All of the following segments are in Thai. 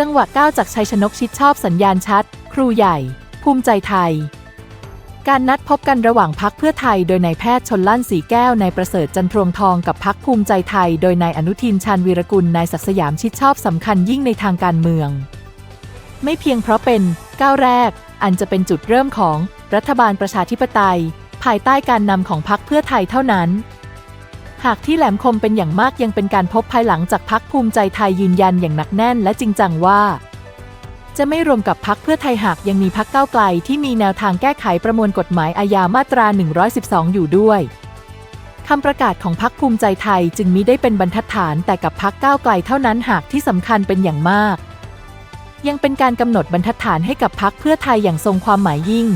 จังหวะก้าวจากชัยชนกชิดชอบสัญญาณชัด ครูใหญ่ ภูมิใจไทย การนัดพบกันระหว่างพักเพื่อไทยโดยนายแพทย์ชนลั่นสีแก้วนายประเสริฐจันทรวงทองกับพักภูมิใจไทย โดยนายอนุทินชาญวีรกุลนายศักสยามชิดชอบสำคัญยิ่งในทางการเมือง ไม่เพียงเพราะเป็นก้าวแรก อันจะเป็นจุดเริ่มของรัฐบาลประชาธิปไตย ภายใต้การนำของพักเพื่อไทยเท่านั้น หากที่แหลมคมเป็นอย่างมากยังเป็นการพบภายหลังจากพักภูมิใจไทยยืนยันอย่างหนักแน่นและจริงจังว่า จะไม่รวมกับพักเพื่อไทยหากยังมีพักเก้าไกลที่มีแนวทางแก้ไขประมวลกฎหมายอาญามาตรา 112 อยู่ด้วยคำประกาศของพักภูมิใจไทยจึงมิได้เป็นบรรทัดฐานแต่กับพักก้าวไกลเท่านั้นหากที่สำคัญเป็นอย่างมาก ยังเป็นการกำหนดบรรทัดฐานให้กับพักเพื่อไทยอย่างทรงความหมายยิ่ง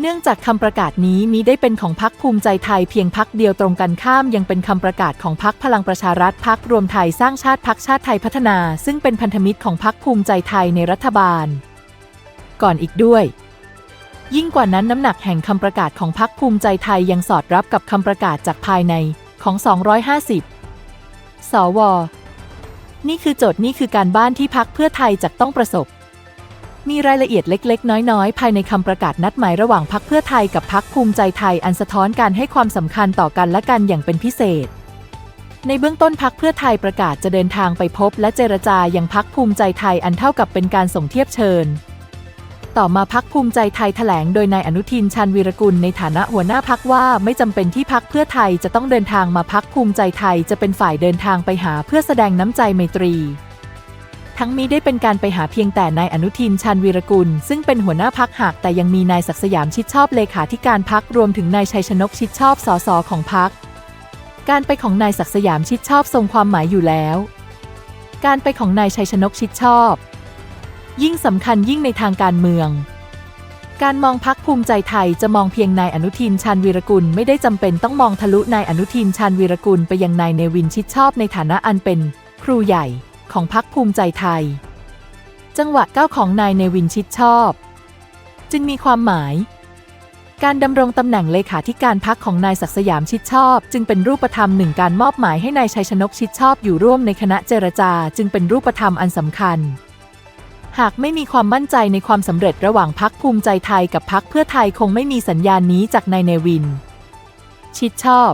เนื่องจากคำประกาศนี้มิได้เป็นของพักภูมิใจไทยเพียงพักเดียวตรงกันข้ามยังเป็นคำประกาศของพักพลังประชารัฐพักรวมไทยสร้างชาติพักชาติไทยพัฒนา ซึ่งเป็นพันธมิตรของพักภูมิใจไทยในรัฐบาล ก่อนอีกด้วย ยิ่งกว่านั้นน้ำหนักแห่งคำประกาศของพักภูมิใจไทยยังสอดรับกับคำประกาศจากภายในของ 250 สว นี่คือโจทย์นี่คือการบ้านที่พักเพื่อไทยจะต้องประสบ มีรายละเอียดเล็ก ๆ น้อย ๆ ภายในคำประกาศนัดหมายระหว่างพักเพื่อไทยกับพักภูมิใจไทยอันสะท้อนการให้ความสำคัญต่อกันและกันอย่างเป็นพิเศษ ในเบื้องต้นพักเพื่อไทยประกาศจะเดินทางไปพบและเจรจาอยังพักภูมิใจไทยอันเท่ากับเป็นการส่งเทียบเชิญ ต่อมาพักภูมิใจไทยแถลงโดยนายอนุทินชาญวีรกุลในฐานะหัวหน้าพักว่าไม่จำเป็นที่พักเพื่อไทยจะต้องเดินทางมาพักภูมิใจไทยจะเป็นฝ่ายเดินทางไปหาเพื่อแสดงน้ำใจไมตรี ทั้งมีได้เป็นการไปหาเพียงแต่นายอนุทินชาญวีรกุล ซึ่งเป็นหัวหน้าพักหากแต่ยังมีนายศักสยามชิดชอบเลขาธิการพักรวมถึงนายชัยชนกชิดชอบสสของพักการไปของนายศักสยามชิดชอบทรงความหมายอยู่แล้ว การไปของนายชัยชนกชิดชอบ ยิ่งสำคัญยิ่งในทางการเมือง การมองพักภูมิใจไทยจะมองเพียงนายอนุทินชาญวีรกุลไม่ได้จำเป็นต้องมองทะลุนายอนุทินชาญวีรกุลไปยังนายเนวินชิดชอบในฐานะอันเป็น ครูใหญ่ ของพักภูมิใจไทย จังหวะก้าวของนายเนวินชิดชอบ จึงมีความหมาย การดำรงตำแหน่งเลขาธิการพักของนายศักสยามชิดชอบ จึงเป็นรูปธรรมหนึ่งการมอบหมายให้นายชัยชนกชิดชอบอยู่ร่วมในคณะเจรจา จึงเป็นรูปธรรมอันสำคัญหากไม่มีความมั่นใจในความสำเร็จระหว่างพักภูมิใจไทยกับพักเพื่อไทยคงไม่มีสัญญาณนี้จากนายเนวิน ชิดชอบ